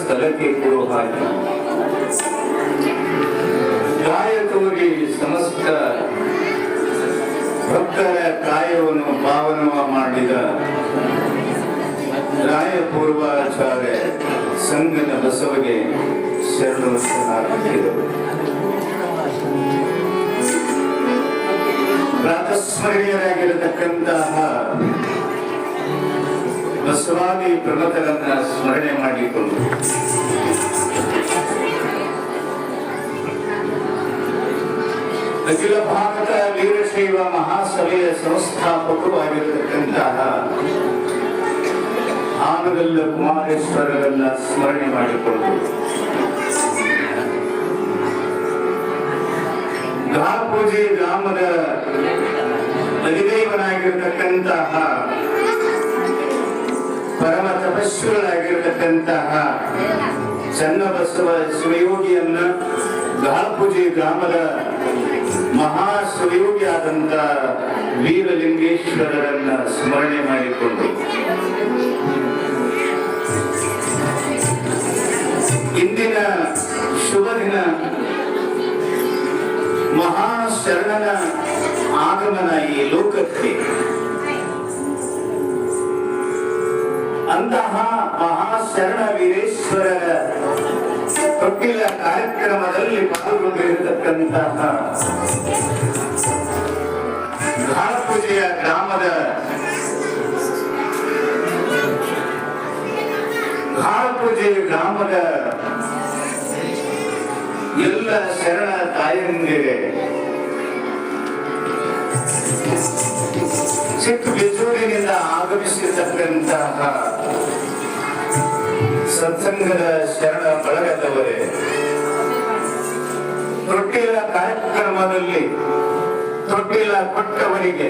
ಸ್ಥಳಕ್ಕೆ ಕೊಡುವ ಹಾಗೆ. ಕಾಯಕವಾಗಿ ಸಮಸ್ತ ಭಕ್ತರ ಕಾಯವನ್ನು ಪಾವನ ಮಾಡಿದ ರಾಯಪೂರ್ವಾಚಾರ್ಯ ಸಂಘದ ಬಸವಗೆ ಶರಣು ಶರಣಾರ್ಥಿಗಳು. ಪ್ರಾತಸ್ಮರಣೀಯರಾಗಿರತಕ್ಕಂತಹ ಬಸವಾದಿ ಪ್ರಣತರನ್ನ ಸ್ಮರಣೆ ಮಾಡಿಕೊಂಡು ಅಖಿಲ ಭಾರತ ವೀರಶೈವ ಮಹಾಸಭೆಯ ಸಂಸ್ಥಾಪಕರು ಆಗಿರತಕ್ಕಂತಹ ಆನಗಲ್ಲ ಕುಮಾರೇಶ್ವರರನ್ನ ಸ್ಮರಣೆ ಮಾಡಿಕೊಂಡು ಗಾಪೂಜೆ ಗ್ರಾಮದ ಅಧಿದೇವನಾಗಿರ್ತಕ್ಕಂತಹ ಪರಮ ಚನ್ನ ಬಸವ ಶಿವಯೋಗಿಯನ್ನ ಗಾಪೂಜೆ ಗ್ರಾಮದ ಮಹಾ ಶಿವಯೋಗಿಯಾದಂತ ವೀರಲಿಂಗೇಶ್ವರರನ್ನ ಸ್ಮರಣೆ ಮಾಡಿಕೊಂಡು. ಇಂದಿನ ಶುಭ ದಿನ ಮಹಾಶರಣನ ಆಗಮನ ಈ ಲೋಕಕ್ಕೆ. ಅಂತಹ ಮಹಾಶರಣ ವೀರೇಶ್ವರರ ತೊಟ್ಟಿಲ ಕಾರ್ಯಕ್ರಮದಲ್ಲಿ ಪಾಲ್ಗೊಂಡಿರತಕ್ಕಂತಹ ಗಾಳಪೂಜೆಯ ಗ್ರಾಮದ ಗಾಳಪೂಜೆ ಗ್ರಾಮದ ಎಲ್ಲ ಶರಣ ತಾಯಂದಿರೆ ಚಿಕ್ಕ ಬಿಜೂರಿನಿಂದ ಆಗಮಿಸಿರ್ತಕ್ಕಂತಹ ಸತ್ಸಂಗದ ಶರಣ ಬಳಗದವರೇ, ತೊಟ್ಟಿಲ ಕಾರ್ಯಕ್ರಮದಲ್ಲಿ ತೊಟ್ಟಿಲ ಕೊಟ್ಟವರಿಗೆ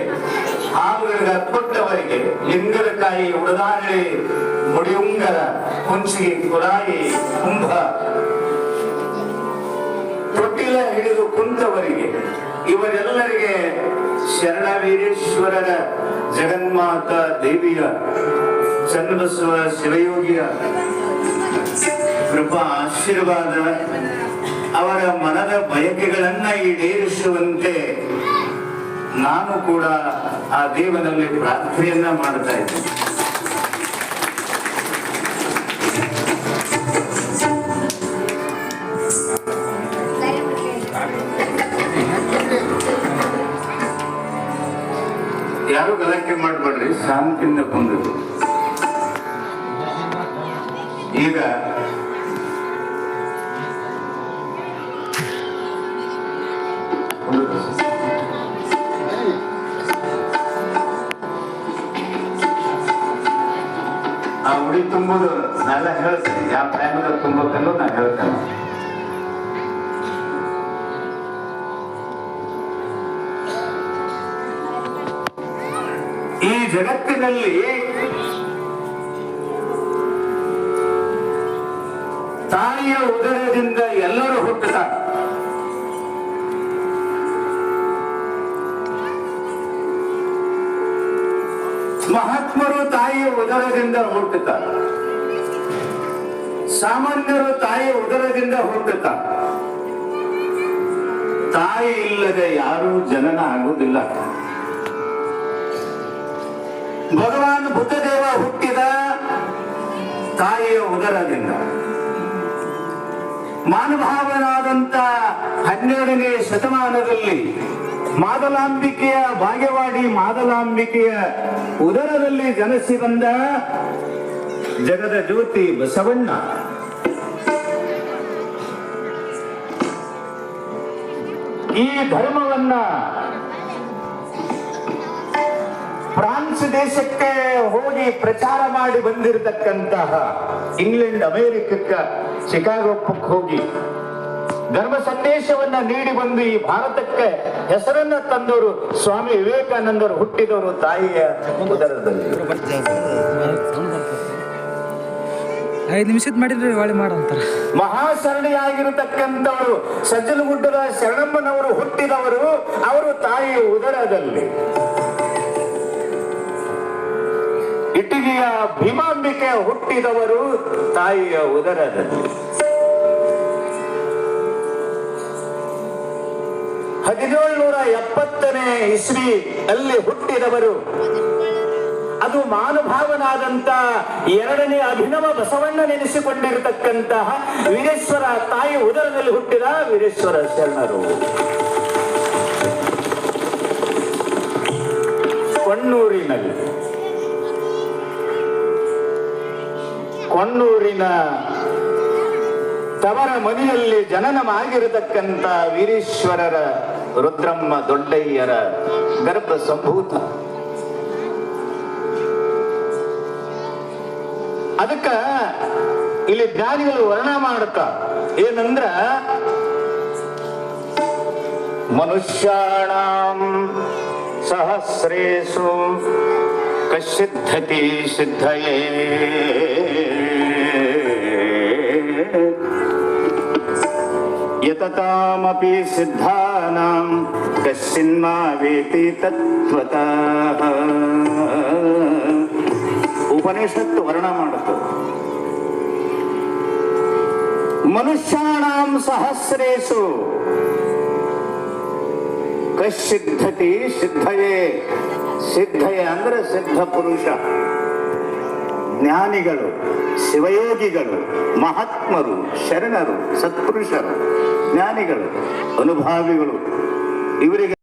ಹಾಲುಗಳ ಕೊಟ್ಟವರಿಗೆ ಲಿಂಗದಕಾಯಿ ಉಡದಾಳಿ ಮುಡಿಯುಂಗರ ಕುಂಚಿಗೆ ಕುರಾಯಿ ಕುಂಭ. ತೊಟ್ಟಿಲ ಹಿಡಿದು ಕುಂತವರಿಗೆ ಇವರೆಲ್ಲರಿಗೆ ಶರಣವೀರೇಶ್ವರರ ಜಗನ್ಮಾತ ದೇವಿಯ ಚನ್ನಬಸವ ಶಿವಯೋಗಿಯ ಕೃಪಾ ಆಶೀರ್ವಾದ ಅವರ ಮನದ ಬಯಕೆಗಳನ್ನ ಈಡೇರಿಸುವಂತೆ ನಾನು ಕೂಡ ಆ ದೇವನಲ್ಲಿ ಪ್ರಾರ್ಥನೆಯನ್ನ ಮಾಡ್ತಾ ಇದ್ದೇನೆ. ಯಾರು ಗಲಾಟೆ ಮಾಡಬೇಡ್ರಿ? ಶಾಂತಿಯಿಂದ ಕುಂದ್ರು. ಈಗ ಆ ಉಡಿ ತುಂಬೋದು ನಾಳೆ ಹೇಳ್ತೀನಿ ಯಾವ ಟೈಮಲ್ಲಿ ತುಂಬಬೇಕನ್ನೋ ಜಗತ್ತಿನಲ್ಲಿ ತಾಯಿಯ ಉದರದಿಂದ ಎಲ್ಲರೂ ಹುಟ್ಟುತ್ತಾರೆ ಮಹಾತ್ಮರು ತಾಯಿಯ ಉದರದಿಂದ ಹುಟ್ಟುತ್ತಾರೆ. ಸಾಮಾನ್ಯರು ತಾಯಿಯ ಉದರದಿಂದ ಹುಟ್ಟುತ್ತಾರೆ. ತಾಯಿ ಇಲ್ಲದೆ ಯಾರೂ ಜನನ ಆಗುವುದಿಲ್ಲ. ಭಗವಾನ್ ಬುದ್ಧದೇವ ಹುಟ್ಟಿದ ತಾಯಿಯ ಉದರದಿಂದ. ಮಾನಭಾವನಾದಂತ ಹನ್ನೆರಡನೇ ಶತಮಾನದಲ್ಲಿ ಮಾದಲಾಂಬಿಕೆಯ ಭಾಗ್ಯವಾಡಿ ಮಾದಲಾಂಬಿಕೆಯ ಉದರದಲ್ಲಿ ಜನಿಸಿ ಬಂದ ಜಗದ ಜ್ಯೋತಿ ಬಸವಣ್ಣ. ಈ ಧರ್ಮವನ್ನ ಫ್ರಾನ್ಸ್ ದೇಶಕ್ಕೆ ಹೋಗಿ ಪ್ರಚಾರ ಮಾಡಿ ಬಂದಿರತಕ್ಕಂತಹ ಇಂಗ್ಲೆಂಡ್ ಅಮೆರಿಕಕ್ಕ ಶಿಕಾಗೋಕ್ಕೆ ಹೋಗಿ ಧರ್ಮ ಸಂದೇಶವನ್ನ ನೀಡಿ ಬಂದು ಈ ಭಾರತಕ್ಕೆ ಹೆಸರನ್ನ ತಂದವರು ಸ್ವಾಮಿ ವಿವೇಕಾನಂದರು ಹುಟ್ಟಿದವರು ತಾಯಿಯ ಉದರದಲ್ಲಿ. ಐದು ನಿಮಿಷದ ಮಾಡಿದ್ರೆ ಒಳ್ಳೆ ಮಾಡಂತಾರ ಮಹಾಸರಣಿಯಾಗಿರತಕ್ಕಂಥವರು ಸಜ್ಜಲಗುಡ್ಡದ ಶರಣಮ್ಮನವರು ಹುಟ್ಟಿದವರು ಅವರು ತಾಯಿಯ ಉದರದಲ್ಲಿ. ಇಟಗಿಯ ಭೀಮಾಂಬಿಕೆ ಹುಟ್ಟಿದವರು ತಾಯಿಯ ಉದರದಲ್ಲಿ. ಹದಿನೇಳುನೂರ ಎಪ್ಪತ್ತನೇ ಇಸ್ವಿ ಅಲ್ಲಿ ಹುಟ್ಟಿದವರು. ಅದು ಮಾನುಭಾವನಾದಂತ ಎರಡನೇ ಅಭಿನವ ಬಸವಣ್ಣ ನೆನೆಸಿಕೊಂಡಿರತಕ್ಕಂತಹ ವೀರೇಶ್ವರ ತಾಯಿ ಉದರದಲ್ಲಿ ಹುಟ್ಟಿದ ವೀರೇಶ್ವರ ಶರಣರು. ಕೊಣ್ಣೂರಿನಲ್ಲಿ. ಕೊಣ್ಣೂರಿನ ತವರ ಮನೆಯಲ್ಲಿ ಜನನವಾಗಿರತಕ್ಕಂತ ವೀರೇಶ್ವರರ ರುದ್ರಮ್ಮ ದೊಡ್ಡಯ್ಯರ ಗರ್ಭ ಸಂಭೂತ. ಅದಕ್ಕ ಇಲ್ಲಿ ಜ್ಞಾನಿಗಳು ವರ್ಣ ಮಾಡುತ್ತ. ಏನಂದ್ರ ಮನುಷ್ಯಾಣಾಂ ಸಹಸ್ರೇಶು ಕಶ್ಚಿದ್ಧತಿ ಸಿದ್ಧಯೇ. ಯತತಾಮಪಿ ಸಿದ್ಧಾನಾಂ ಕಶ್ಚಿನ್ಮಾ ವೇತಿ ತತ್ವತಃ ಉಪನಿಷತ್ತು ವರ್ಣ ಮಾಡುತ್ತದೆ ಮನುಷ್ಯಾಣಾಂ ಸಹಸ್ರೇಶು ಕಶ್ಚಿದ್ಧತಿ ಸಿದ್ಧಯೇ ಸಿದ್ಧಯೇ ಅಂದ್ರೆ ಸಿದ್ಧ ಪುರುಷ ಜ್ಞಾನಿಗಳು ಶಿವಯೋಗಿಗಳು ಮಹಾತ್ಮರು ಶರಣರು ಸತ್ಪುರುಷರು ಜ್ಞಾನಿಗಳು ಅನುಭಾವಿಗಳು ಇವರಿಗೆ